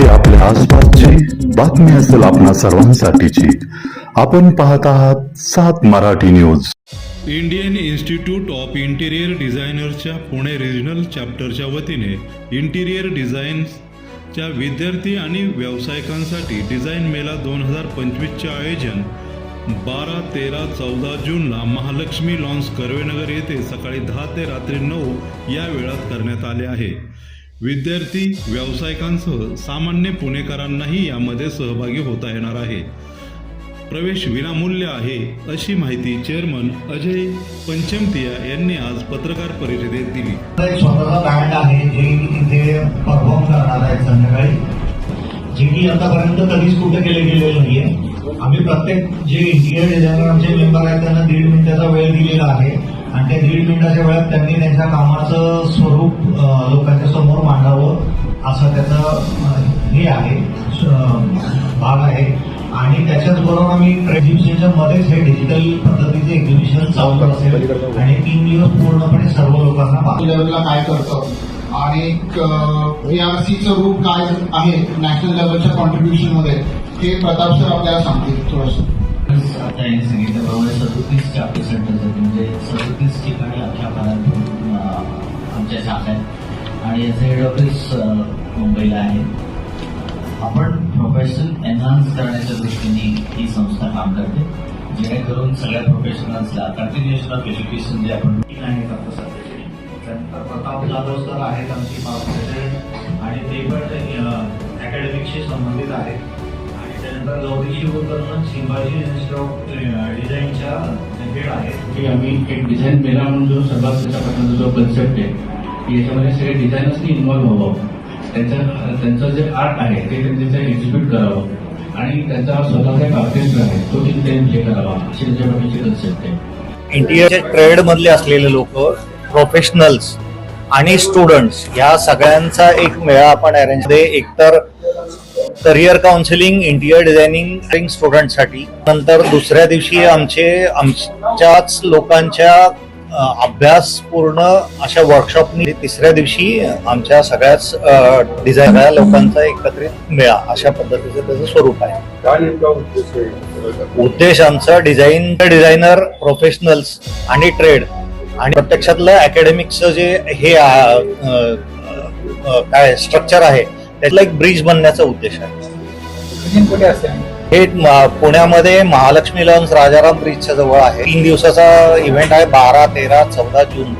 म्हणजे आपल्या आसपासची बातमी असेल आपणा सर्वांसाठीची. आपण पाहत आहात सात Marathi news. Indian Institute of interior डिझायनर्सच्या Pune regional चॅप्टरच्या वतीने इंटिरियर डिझाईन्सच्या विद्यार्थी आणि व्यावसायिकांसाठी डिझाईन मेला दोन हजार पंचवीसचे आयोजन बारा तेरा चौदा जूनला महालक्ष्मी लॉन्स कर्वेनगर येथे सकाळी दहा ते रात्री नऊ या वेळात करण्यात आले आहे. विद्यार्थी व्यावसायिकांसह सामान्य पुणेकरांनाही यामध्ये सहभागी होता येणार आहे. प्रवेश विनामूल्य आहे अशी माहिती चेअरमन अजय पंचमतिया यांनी आज पत्रकार परिषदेत दिली. एक स्वतःचा बँड आहे जे इथे परफॉर्म करणार आहेत संध्याकाळी. जे की आतापर्यंत कधीच कुठे केले गेलेलं नाहीये. आम्ही प्रत्येक जे इंटिरियर डिझायनर आमचे मेंबर आहेत त्यांना दीड मिनिटाचा वेळ दिलेला आहे. आणि त्या दीड मिनिटाच्या वेळात त्यांनी त्यांच्या कामाचं स्वरूप लोकांच्या समोर मांडावं असं त्याचं हे आहे भाग आहे. आणि त्याच्याच बरोबर आम्ही एक्झिबिशनच्या मध्येच हे डिजिटल पद्धतीचे एक्झिबिशन चालू असेल आणि तीन दिवस पूर्णपणे सर्व लोकांना बाकी लेवलला काय करतं? आणि एआरसीचं रूप काय आहे? नॅशनल लेवलच्या कॉन्ट्रीब्युशनमध्ये? हे प्रताप सर आपल्याला सांगतील थोडंसं. आता यांनी सांगितल्याप्रमाणे सदोतीस चॅप्टर सेंटर्स आहेत म्हणजे सदोतीस ठिकाणी अख्ख्या भारतभर आमच्या शाखा आहेत. आणि याचं हेड ऑफिस मुंबईला आहे. आपण प्रोफेशन एन्हान्स करण्याच्या दृष्टीने ही संस्था काम करते. जेणेकरून सगळ्या प्रोफेशनल्सला कंटिन्युएशन ऑफ एज्युकेशन जे आपण आहे करतो सध्याचे. त्यानंतर प्रताप जाधव सर आहेत आमची प्रेसिडेंट आणि ते पण अकॅडमिकशी संबंधित आहेत. त्यानंतर गौरी इन्स्टिट्यूट ऑफ डिझाईनच्या हेड आहेत. की आम्ही एक डिझाईन मेला म्हणून जो सर्वात त्याच्यापासून जो कन्सेप्ट आहे की याच्यामध्ये सगळे डिझायनर्सनी इन्व्हॉल्व्ह व्हावं. त्यांचं त्यांचं जे आर्ट आहे ते त्यांनी एक्झिक्यूट करावं. आणि त्यांचा स्वतःचा एक ऑर्केस्ट्रा आहे तो तिथे त्यांनी प्ले करावा अशी त्याच्यापाठीची कन्सेप्ट आहे. इंटिरियरच्या ट्रेड मधले असलेले लोक प्रोफेशनल्स आणि स्टुडंट्स या सगळ्यांचा एक मेळा आपण अरेंज एकतर करिअर काउन्सिलिंग इंटिरियर डिझायनिंग स्टुडंटसाठी नंतर दुसऱ्या दिवशी आमचे आमच्याच लोकांच्या अभ्यासपूर्ण अशा वर्कशॉपनी तिसऱ्या दिवशी आमच्या सगळ्याच डिझायनर लोकांचा एकत्रित मेळा अशा पद्धतीचं त्याचं स्वरूप आहे. उद्देश आमचा डिझाईन डिझायनर प्रोफेशनल्स आणि ट्रेड आणि प्रत्यक्षातलं अकॅडमिकचं जे हे काय स्ट्रक्चर आहे त्यातला एक ब्रिज बनण्याचा उद्देश आहे. हे पुण्यामध्ये महालक्ष्मी लॉन्स राजाराम ब्रिजच्या जवळ आहे. तीन दिवसाचा इव्हेंट आहे बारा तेरा चौदा जून.